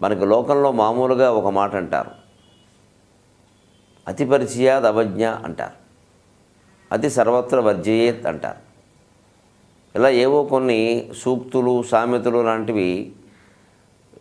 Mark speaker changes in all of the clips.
Speaker 1: మనకి లోకంలో మామూలుగా ఒక మాట అంటారు. అతి పరిచయాద్ అవజ్ఞ అంటారు. అతి సర్వత్ర వర్జయేత్ అంటారు. ఇలా ఏవో కొన్ని సూక్తులు సామెతలు లాంటివి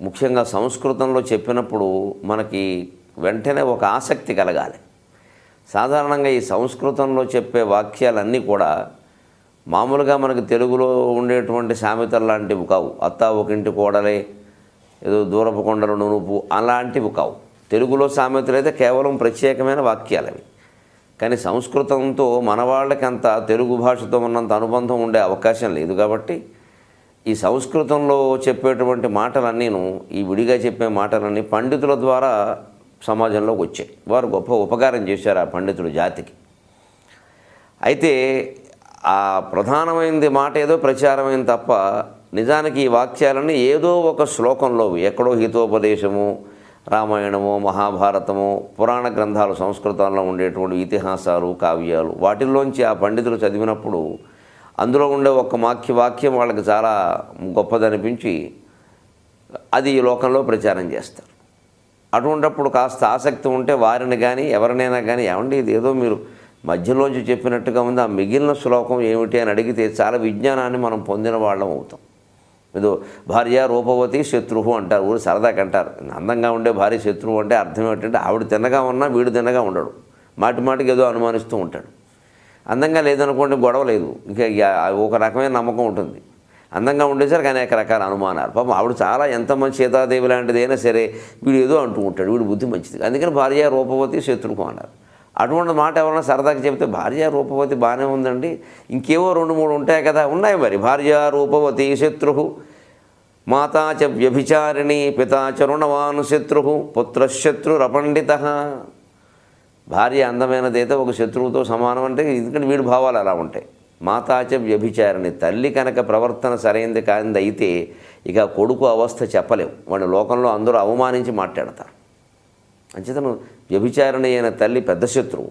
Speaker 1: ముఖ్యంగా సంస్కృతంలో చెప్పినప్పుడు మనకి వెంటనే ఒక ఆసక్తి కలగాలి. సాధారణంగా ఈ సంస్కృతంలో చెప్పే వాక్యాలన్నీ కూడా మామూలుగా మనకి తెలుగులో ఉండేటువంటి సామెతలు లాంటివి కావు. అత్త ఒకింటి కోడలే ఏదో దూరపు కొండలు నునుపు అలాంటివి కావు. తెలుగులో సామెతలు అయితే కేవలం ప్రత్యేకమైన వాక్యాలు అవి కానీ సంస్కృతంతో మన వాళ్ళకి అంత తెలుగు భాషతో ఉన్నంత అనుబంధం ఉండే అవకాశం లేదు కాబట్టి ఈ సంస్కృతంలో చెప్పేటువంటి మాటలన్నీను ఈ విడిగా చెప్పే మాటలన్నీ పండితుల ద్వారా సమాజంలోకి వచ్చాయి. వారు గొప్ప ఉపకారం చేశారు ఆ పండితుడు జాతికి. అయితే ఆ ప్రధానమైనది మాట ఏదో ప్రచారమైంది తప్ప నిజానికి ఈ వాక్యాలని ఏదో ఒక శ్లోకంలో ఎక్కడో హితోపదేశము రామాయణము మహాభారతము పురాణ గ్రంథాలు సంస్కృతంలో ఉండేటువంటి ఇతిహాసాలు కావ్యాలు వాటిల్లోంచి ఆ పండితులు చదివినప్పుడు అందులో ఉండే ఒక వాక్య వాక్యం వాళ్ళకి చాలా గొప్పదనిపించి అది ఈ లోకంలో ప్రచారం చేస్తారు. అటువంటప్పుడు కాస్త ఆసక్తి ఉంటే వారిని కానీ ఎవరినైనా కానీ ఏమండి ఇది ఏదో మీరు మధ్యలోంచి చెప్పినట్టుగా ఉంది ఆ మిగిలిన శ్లోకం ఏమిటి అని అడిగితే చాలా విజ్ఞానాన్ని మనం పొందిన వాళ్ళం అవుతాం. ఏదో భార్య రూపవతి శత్రువు అంటారు ఊరు సరదాకి అంటారు. అందంగా ఉండే భార్య శత్రువు అంటే అర్థం ఏంటంటే ఆవిడ తిన్నగా ఉన్నా వీడు తిన్నగా ఉండడు. మాటి మాటికి ఏదో అనుమానిస్తూ ఉంటాడు. అందంగా లేదనుకోండి గొడవ లేదు. ఇంకా ఒక రకమైన నమ్మకం ఉంటుంది. అందంగా ఉండేసరికి అనేక రకాల అనుమానాలు. పాపం ఆవిడ చాలా ఎంత మంచి సీతాదేవి లాంటిదైనా సరే వీడు ఏదో అంటూ ఉంటాడు. వీడు బుద్ధి మంచిది. అందుకని భార్య రూపవతి శత్రువు అన్నారు. అటువంటి మాట ఎవరైనా సరదాగా చెబితే భార్య రూపవతి బాగానే ఉందండి. ఇంకేవో రెండు మూడు ఉంటాయి కదా ఉన్నాయి మరి. భార్య రూపవతి శత్రు మాతా చ వ్యభిచారిణి పితా చ రుణవాను శత్రు పుత్రశత్రురపండిత భార్య అందమైనదైతే ఒక శత్రువుతో సమానం అంటే ఎందుకంటే వీడి భావాలు అలా ఉంటాయి. మాతాచ వ్యభిచారిణి తల్లి కనుక ప్రవర్తన సరైనది కానిది అయితే ఇక కొడుకు అవస్థ చెప్పలేము వాడి లోకంలో అందరూ అవమానించి మాట్లాడతారు. అంచేతను వ్యభిచారిణి అయిన తల్లి పెద్ద శత్రువు.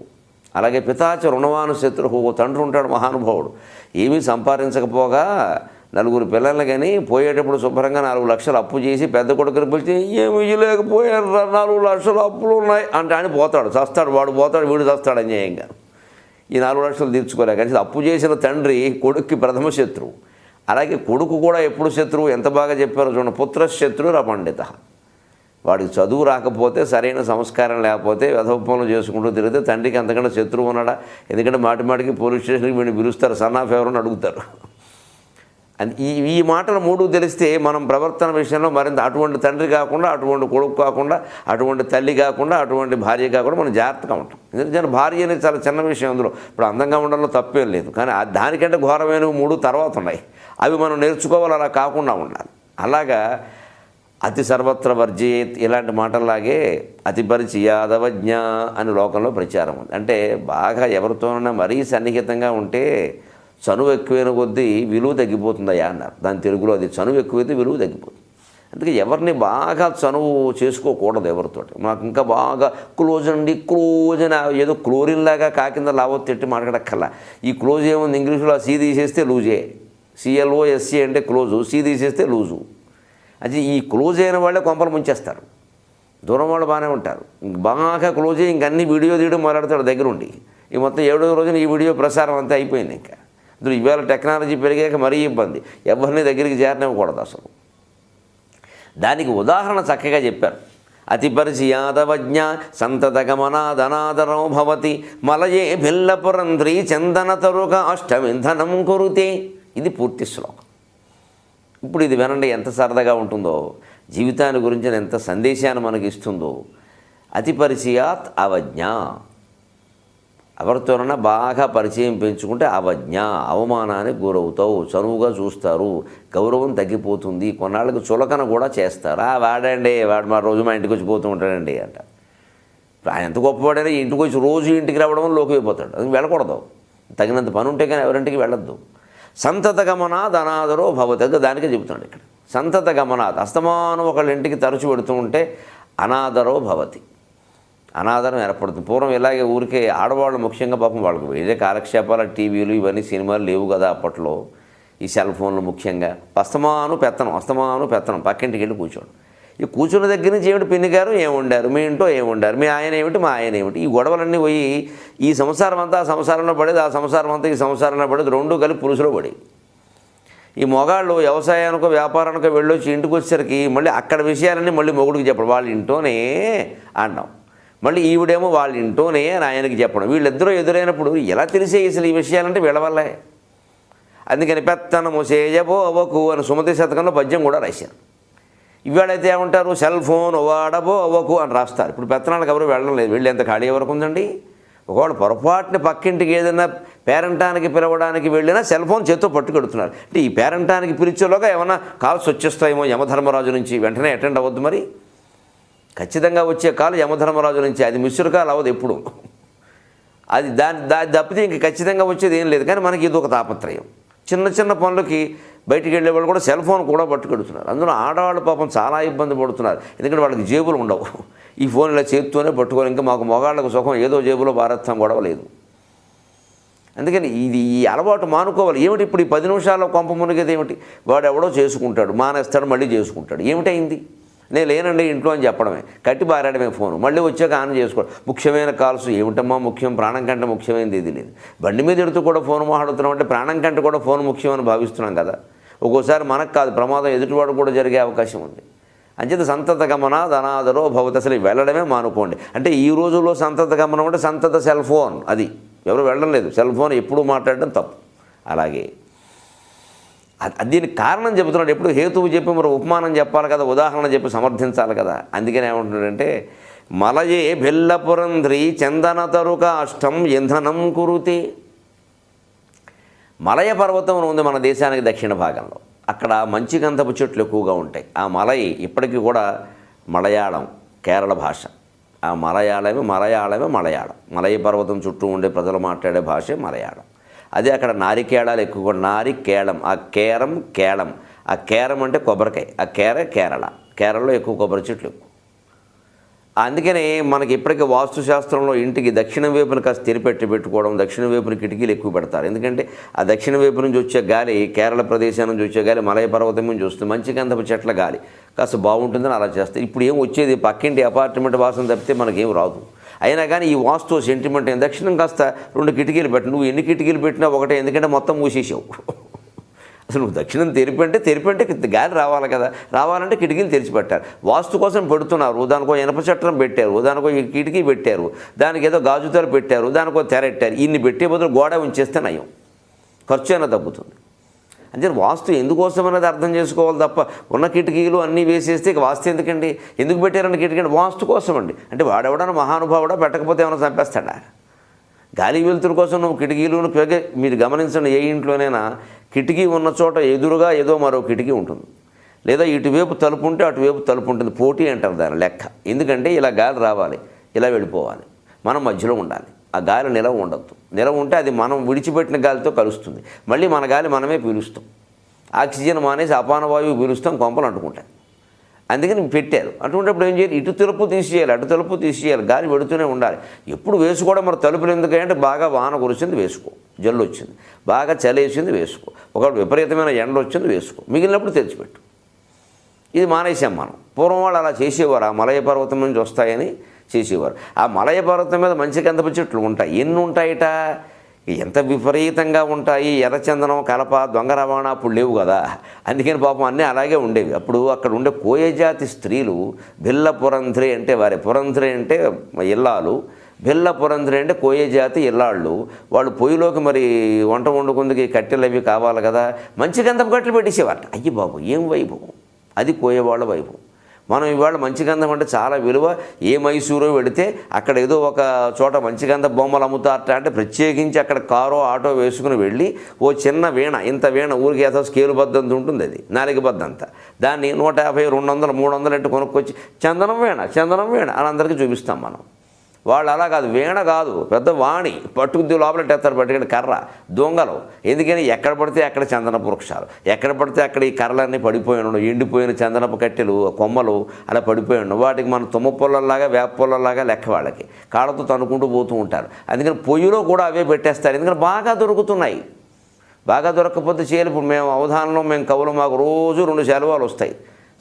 Speaker 1: అలాగే పితాచ రుణవాను శత్రువు. ఓ తండ్రి ఉంటాడు మహానుభావుడు. ఏమీ సంపాదించకపోగా నలుగురు పిల్లల్ని కానీ పోయేటప్పుడు శుభ్రంగా నాలుగు లక్షలు అప్పు చేసి పెద్ద కొడుకుని పిలిచి ఏమి ఇయ్యలేకపోయారు రా, నాలుగు లక్షలు అప్పులు ఉన్నాయి అంటే అని పోతాడు చస్తాడు వాడు పోతాడు వీడు చస్తాడు అన్యాయంగా. ఈ నాలుగు లక్షలు తీర్చుకోలేక అప్పు చేసిన తండ్రి కొడుక్కి ప్రథమ శత్రువు. అలాగే కొడుకు కూడా ఎప్పుడు శత్రువు? ఎంత బాగా చెప్పారో చూడండి. రా పండిత. వాడికి చదువు రాకపోతే సరైన సంస్కారం లేకపోతే వ్యధోపములు చేసుకుంటూ తిరిగితే తండ్రికి అంతకంటే శత్రువు ఉన్నాడా? ఎందుకంటే మాటి మాటికి పోలీస్ స్టేషన్కి వీడిని పిలుస్తారు సన్నా ఫేవర్ని అడుగుతారు. అండ్ ఈ ఈ మాటలు మూడు తెలిస్తే మనం ప్రవర్తన విషయంలో మరింత అటువంటి తండ్రి కాకుండా అటువంటి కొడుకు కాకుండా అటువంటి తల్లి కాకుండా అటువంటి భార్య కాకుండా మనం జాగ్రత్తగా ఉంటాం. ఎందుకంటే భార్య అనేది చాలా చిన్న విషయం అందులో. ఇప్పుడు అందంగా ఉండడంలో తప్పేం లేదు. కానీ దానికంటే ఘోరమైనవి మూడు తర్వాత ఉన్నాయి. అవి మనం నేర్చుకోవాలి అలా కాకుండా ఉండాలి. అలాగా అతి సర్వత్ర వర్జేత్ ఇలాంటి మాటల్లాగే అతి పరిచి యాదవజ్ఞ అని లోకంలో ప్రచారం ఉంది. అంటే బాగా ఎవరితోనైనా మరీ సన్నిహితంగా ఉంటే చనువు ఎక్కువైన కొద్దీ విలువ తగ్గిపోతుందా అన్నారు. దాని తెలుగులో అది చనువు ఎక్కువైతే విలువ తగ్గిపోతుంది. అందుకే ఎవరిని బాగా చనువు చేసుకోకూడదు ఎవరితోటి. మాకు ఇంకా బాగా క్లోజ్ అండి క్లోజ్ అని ఏదో క్లోరిన్ లాగా కాకింద లావో తిట్టి మాట్లాడక్కర్లా. ఈ క్లోజ్ ఏముంది? ఇంగ్లీష్లో సీ తీసేస్తే లూజే. సిఎల్ఓ ఎస్సీ అంటే క్లోజు సీ తీసేస్తే లూజు. అది ఈ క్లోజ్ అయిన వాళ్ళే కొంపలు ముంచేస్తారు. దూరం వాళ్ళు బాగానే ఉంటారు. బాగా క్లోజ్ అయ్యి ఇంకన్నీ అన్ని వీడియో తీయడం మొదలెడతాడు దగ్గరుండి. ఈ మొత్తం ఏడో రోజున ఈ వీడియో ప్రసారం అంతా అయిపోయింది ఇంకా. ఇప్పుడు ఇవాళ టెక్నాలజీ పెరిగాక మరీ ఇబ్బంది. ఎవరిని దగ్గరికి చేరనివ్వకూడదు అసలు. దానికి ఉదాహరణ చక్కగా చెప్పారు. అతిపరిచి యాదవజ్ఞ సంతతగమనాదనాదరం భవతి మలయే భిల్లపురంధ్రీ చందన తరుక అష్టమింధనం కురుతే. ఇది పూర్తి శ్లోకం. ఇప్పుడు ఇది వినండి ఎంత సరదాగా ఉంటుందో. జీవితాన్ని గురించిన ఎంత సందేశాన్ని మనకి ఇస్తుందో అతి పరిచయాత్ అవజ్ఞ. ఎవరితోనైనా బాగా పరిచయం పెంచుకుంటే అవజ్ఞ అవమానానికి గురవుతావు చనువుగా చూస్తారు గౌరవం తగ్గిపోతుంది కొన్నాళ్ళకి చులకన కూడా చేస్తారు. ఆ వాడండి వాడు మా రోజు మా ఇంటికి వచ్చి పోతూ ఉంటాడండి అంట. ఆయన ఎంత గొప్పవాడైనా ఇంటికి వచ్చి రోజు ఇంటికి రావడం లోకి అయిపోతాడు అది వెళ్ళకూడదు. తగినంత పని ఉంటే కానీ ఎవరింటికి వెళ్ళొద్దు. సంతత గమనాద్ అనాదరో భవతగ్గ దానికే చెబుతున్నాడు ఇక్కడ. సంతత గమనాద్ అస్తమానం ఒకళ్ళ ఇంటికి తరచు పెడుతూ ఉంటే అనాదరో భవతి. అనాదరం ఏర్పడుతుంది. పూర్వం ఇలాగే ఊరికే ఆడవాళ్ళు ముఖ్యంగా పాపం వాళ్ళకి వేరే కాలక్షేపాల టీవీలు ఇవన్నీ సినిమాలు లేవు కదా అప్పట్లో. ఈ సెల్ ఫోన్లు ముఖ్యంగా. అస్తమాను పెత్తనం అస్తమాను పెత్తనం. పక్కింటికి వెళ్ళి కూర్చోడు. ఈ కూర్చున్న దగ్గర నుంచి ఏమిటి పిన్ని గారు ఏం మీ ఇంట్లో ఏముండారు? మీ ఆయన ఏమిటి? మా ఆయన ఏమిటి? ఈ గొడవలన్నీ పోయి ఈ సంసారం అంతా ఆ సంసారంలో పడేది ఆ సంసారం అంతా ఈ సంసారంలో పడేది రెండు కలిపి పురుషులో పడి ఈ మొగాళ్ళు వ్యవసాయానికో వ్యాపారానికో వెళ్ళొచ్చి ఇంటికి వచ్చేసరికి మళ్ళీ అక్కడ విషయాలన్నీ మళ్ళీ మొగుడికి చెప్పడం. వాళ్ళ ఇంట్లోనే అంటాం మళ్ళీ ఈవిడేమో వాళ్ళ ఇంట్లోనే అని ఆయనకి చెప్పడం. వీళ్ళిద్దరూ ఎదురైనప్పుడు ఎలా తెలిసే అసలు ఈ విషయాలంటే వీళ్ళ వల్లే. అందుకని పెత్తనము చేయబో అవ్వకు అని సుమతి శతకంలో పద్యం కూడా రాశారు. ఇవాళైతే ఏమంటారు? సెల్ ఫోన్ వాడబో అవ్వకు అని రాస్తారు. ఇప్పుడు పెత్తనాలకు ఎవరు వెళ్ళడం లేదు. వీళ్ళు ఎంత ఖాళీ వరకు ఉందండి? ఒకవేళ పొరపాటున పక్కింటికి ఏదైనా పేరెంటానికి పిలవడానికి వెళ్ళినా సెల్ ఫోన్ చేత్తో పట్టుకెడుతున్నారు. అంటే ఈ పేరంటానికి పిలిచేలోగా ఏమైనా కాల్స్ వచ్చేస్తాయేమో యమధర్మరాజు నుంచి. వెంటనే అటెండ్ అవ్వద్దు మరి. ఖచ్చితంగా వచ్చే కాలు యమధర్మరాజు నుంచి. అది మిశ్రు కాలు అవ్వదు ఎప్పుడు. అది దాని దాని తప్పితే ఇంక ఖచ్చితంగా వచ్చేది ఏం లేదు. కానీ మనకి ఇది ఒక తాపత్రయం. చిన్న చిన్న పనులకి బయటికి వెళ్ళే వాళ్ళు కూడా సెల్ ఫోన్ కూడా పట్టుకెడుతున్నారు. అందులో ఆడవాళ్ళు పాపం చాలా ఇబ్బంది పడుతున్నారు. ఎందుకంటే వాళ్ళకి జేబులు ఉండవు. ఈ ఫోన్ ఇలా చేతితోనే పట్టుకొని ఇంకా మాకు మొగాళ్ళకు సుఖం ఏదో జేబులో భారత్వం గొడవ లేదు. అందుకని ఇది ఈ అలవాటు మానుకోవాలి. ఏమిటి ఇప్పుడు ఈ పది నిమిషాల్లో కొంప మునిగేది ఏమిటి? వాడు ఎవడో చేసుకుంటాడు. మానేస్తాడు మళ్ళీ చేసుకుంటాడు. ఏమిటైంది నేను లేనండి ఇంట్లో అని చెప్పడమే. కట్టి బారాడమే ఫోన్. మళ్ళీ వచ్చాక ఆన్ చేసుకోవడం ముఖ్యమైన కాల్స్ ఏమిటమ్మా ముఖ్యం? ప్రాణం కంటే ముఖ్యమైనది ఇది లేదు బండి మీద ఎడుతూ కూడా ఫోన్ మాట్లాడుతున్నాం అంటే ప్రాణం కంటే కూడా ఫోన్ ముఖ్యమని భావిస్తున్నాం కదా. ఒక్కోసారి మనకు కాదు ప్రమాదం ఎదుటివాడు కూడా జరిగే అవకాశం ఉంది. అంచేత సంతత గమన ధనాదరో భవత. అసలు వెళ్ళడమే మానుకోండి. అంటే ఈ రోజుల్లో సంతత గమనం అంటే సంతత సెల్ ఫోన్ అది. ఎవరు వెళ్ళడం లేదు. సెల్ ఫోన్ ఎప్పుడు మాట్లాడడం తప్పు. అలాగే దీనికి కారణం చెబుతున్నాడు. ఎప్పుడు హేతువు చెప్పి మరి ఉపమానం చెప్పాలి కదా ఉదాహరణ చెప్పి సమర్థించాలి కదా. అందుకని ఏమంటున్నాడంటే మలయే బెల్లపురంధ్రి చందన తరుక అష్టం ఇంధనం కురుతే. మలయ పర్వతం ఉంది మన దేశానికి దక్షిణ భాగంలో. అక్కడ మంచి గంధపు చెట్లు ఎక్కువగా ఉంటాయి. ఆ మలై ఇప్పటికీ కూడా మలయాళం కేరళ భాష. ఆ మలయాళమే మలయాళమే మలయాళం. మలయ పర్వతం చుట్టూ ఉండే ప్రజలు మాట్లాడే భాషే మలయాళం. అదే అక్కడ నారికేళాలు ఎక్కువ నారికేళం ఆ కేరం కేళం. ఆ కేరం అంటే కొబ్బరికాయ. ఆ కేర కేరళ. కేరళలో ఎక్కువ కొబ్బరి చెట్లు అందుకని అందుకనే మనకి ఇప్పటికీ వాస్తుశాస్త్రంలో ఇంటికి దక్షిణ వైపున కాస్త తెరిపెట్టి పెట్టుకోవడం దక్షిణ వైపున కిటికీలు ఎక్కువ పెడతారు. ఎందుకంటే ఆ దక్షిణ వైపు నుంచి వచ్చే గాలి కేరళ ప్రదేశం నుంచి వచ్చే గాలి మలయ పర్వతం నుంచి వస్తుంది మంచి గంధపు చెట్ల గాలి. కాస్త బాగుంటుందని అలా చేస్తారు. ఇప్పుడు ఏం వచ్చేది? పక్కింటి అపార్ట్మెంట్ వాసన తప్పితే మనకేం రాదు. అయినా కానీ ఈ వాస్తు సెంటిమెంట్ ఏం దక్షిణం కాస్త రెండు కిటికీలు పెట్టు నువ్వు ఎన్ని కిటికీలు పెట్టినా ఒకటే ఎందుకంటే మొత్తం మూసేసావు అసలు నువ్వు దక్షిణం తెరిపంటే తెరిపంటే గాలి రావాలి కదా. రావాలంటే కిటికీలు తెరిచిపెట్టారు వాస్తు కోసం పెడుతున్నారు. దానికో ఇనప చట్టం పెట్టారు. దానికో ఈ కిటికీ పెట్టారు. దానికి ఏదో గాజుతెర పెట్టారు. దానికో తెర పెట్టారు ఇన్ని పెట్టే బదులు గోడ ఉంచేస్తే నయం. ఖర్చు అయినా తగ్గుతుంది. అంటే వాస్తు ఎందుకోసం అనేది అర్థం చేసుకోవాలి తప్ప ఉన్న కిటికీలు అన్నీ వేసేస్తే ఇక వాస్తు ఎందుకండి? ఎందుకు పెట్టారని కిటికీ వాస్తు కోసం అండి అంటే వాడెవడన్నా మహానుభావుడా పెట్టకపోతే ఏమైనా చంపేస్తాడా? గాలి వెలుతురు కోసం నువ్వు కిటికీలు మీరు గమనించండి ఏ ఇంట్లోనైనా కిటికీ ఉన్న చోట ఎదురుగా ఏదో మరో కిటికీ ఉంటుంది. లేదా ఇటువైపు తలుపు ఉంటే అటువైపు తలుపు ఉంటుంది. పోటీ అంటారు దాని లెక్క. ఎందుకంటే ఇలా గాలి రావాలి ఇలా వెళ్ళిపోవాలి. మనం మధ్యలో ఉండాలి. ఆ గాలి నిలవ ఉండద్దు. నిలవ ఉంటే అది మనం విడిచిపెట్టిన గాలితో కలుస్తుంది. మళ్ళీ మన గాలి మనమే పీలుస్తాం. ఆక్సిజన్ మానేసి అపాన వాయువు పీలుస్తాం కొంపలు అంటుకుంటాయి. అందుకని పెట్టారు. అటువంటిప్పుడు ఏం చేయాలి? ఇటు తలుపు తీసేయాలి అటు తలుపు తీసేయాలి గాలి పెడుతూనే ఉండాలి. ఎప్పుడు వేసుకోవడం మరి తలుపులు ఎందుకంటే బాగా వాన కురిసింది వేసుకో జల్లు వచ్చింది. బాగా చలేసింది వేసుకో. ఒక విపరీతమైన ఎండ వచ్చింది వేసుకో. మిగిలినప్పుడు తెరిచిపెట్టు. ఇది మానేసాం మనం. పూర్వం వాళ్ళు అలా చేసేవారు. ఆ మలయ పర్వతం నుంచి వస్తాయని చేసేవారు. ఆ మలయ పర్వతం మీద మంచి కందప చెట్లు ఉంటాయి. ఎన్ని ఉంటాయిట? ఎంత విపరీతంగా ఉంటాయి. ఎర్రచందనం కలప దొంగ రవాణా అప్పుడు లేవు కదా. అందుకని పాపం అన్నీ అలాగే ఉండేవి. అప్పుడు అక్కడ ఉండే కోయజాతి స్త్రీలు బిల్ల పురంధ్రి అంటే వారి. పురంధ్రి అంటే ఇల్లాలు. బిల్ల పురంధ్రి అంటే కోయజాతి ఇల్లాళ్ళు. వాళ్ళు పొయ్యిలోకి మరి వంట వండుకుందుకు కట్టెలు అవి కావాలి కదా. మంచి గంధపు కట్టెలు పెట్టేసేవారు అయ్యి బాబు ఏం వైభవం? అది కోయవాళ్ళ వైభవం. మనం ఇవాళ మంచి గంధం అంటే చాలా విలువ. ఏ మైసూరో పెడితే అక్కడ ఏదో ఒక చోట మంచి గంధ బొమ్మలు అమ్ముతారట అంటే ప్రత్యేకించి అక్కడ కారో ఆటో వేసుకుని వెళ్ళి ఓ చిన్న వీణ ఇంత వీణ ఊరికి ఏదో స్కేలు బద్దంత ఉంటుంది అది నాలుగు బద్దంత దాన్ని నూట యాభై రెండు వందలు మూడు వందలు అంటే కొనుక్కొచ్చి చందనం వీణ చందనం వీణ అని అందరికీ చూపిస్తాం మనం. వాళ్ళు అలా కాదు వీణ కాదు పెద్ద వాణి. పట్టుకుద్ది లోపల ఎత్తారు పట్టుకుని కర్ర. దొంగలు. ఎందుకని? ఎక్కడ పడితే అక్కడ చందనపు వృక్షాలు. ఎక్కడ పడితే అక్కడ ఈ కర్రలన్నీ పడిపోయి ఉండవు ఎండిపోయిన చందనపు కట్టెలు కొమ్మలు అలా పడిపోయి ఉండవు వాటికి మన తుమ్మ పొల్లల్లాగా వేప పొల్లల్లాగా లెక్క వాళ్ళకి. కాళ్ళతో తనుకుంటూ పోతూ ఉంటారు. అందుకని పొయ్యిలో కూడా అవే పెట్టేస్తారు. ఎందుకంటే బాగా దొరుకుతున్నాయి. బాగా దొరకకపోతే చేయాలి ఇప్పుడు మేము అవధానంలో మేము కవులు మాకు రోజు రెండు సెలవులు వస్తాయి.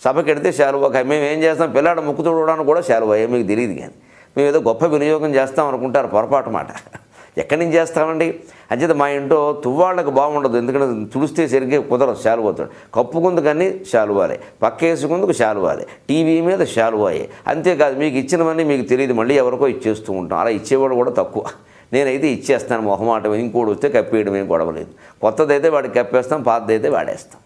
Speaker 1: సభకి వెడితే శాలువా. మేము ఏం చేస్తాం? పిల్లాడ ముక్కు చూడడానికి కూడా శాలువా. మీకు తెలియదు కానీ. మేము ఏదో గొప్ప వినియోగం చేస్తాం అనుకుంటారు పొరపాటు మాట. ఎక్కడి నుంచి చేస్తామండి? అంచేత మా ఇంట్లో తువ్వాళ్ళకి బాగుండదు. ఎందుకంటే తుడిస్తే సరిగ్గా కుదరదు శాలువతాడు. కప్పుకుందుకు కానీ శాలువాలే. పక్కేసుకుందుకు శాలువాలే. టీవీ మీద శాలువాయే. అంతేకాదు మీకు ఇచ్చినవన్నీ మీకు తెలియదు. మళ్ళీ ఎవరికో ఇచ్చేస్తూ ఉంటాం. అలా ఇచ్చేవాడు కూడా తక్కువ. నేనైతే ఇచ్చేస్తాను మొహమాటం. ఇంకోటి వస్తే కప్పేయడం ఏం గొడవలేదు కొత్తదైతే వాడికి కప్పేస్తాం పాతదైతే వాడేస్తాం.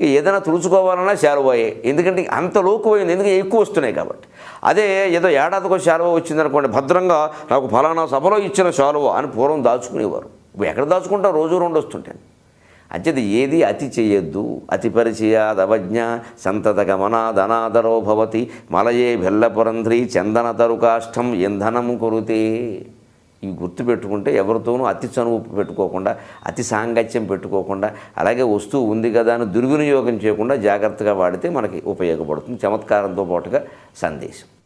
Speaker 1: ఏదైనా తుడుచుకోవాలన్నా శారువాయే ఎందుకంటే అంత లోకుపోయింది ఎందుకంటే ఎక్కువ వస్తున్నాయి కాబట్టి. అదే ఏదో ఏడాదికో శాలువ వచ్చిందనుకోండి భద్రంగా నాకు ఫలానా సభలో ఇచ్చిన శాలువ అని పూర్వం దాచుకునేవారు. ఎక్కడ దాచుకుంటా? రోజు రెండు వస్తుంటాను అంచేది ఏది అతి చేయొద్దు అతి పరిచయాద్ అవజ్ఞ సంతత గమనాదనాదరో భవతి మలయే భెల్లపురంధ్రి చందన తరుకాష్టం ఇంధనం కొరుతే. ఇవి గుర్తుపెట్టుకుంటే ఎవరితోనూ అతి చనువు పెట్టుకోకుండా అతి సాంగత్యం పెట్టుకోకుండా అలాగే వస్తువు ఉంది కదా అని దుర్వినియోగం చేయకుండా జాగ్రత్తగా వాడితే మనకి ఉపయోగపడుతుంది. చమత్కారంతో పాటుగా సందేశం.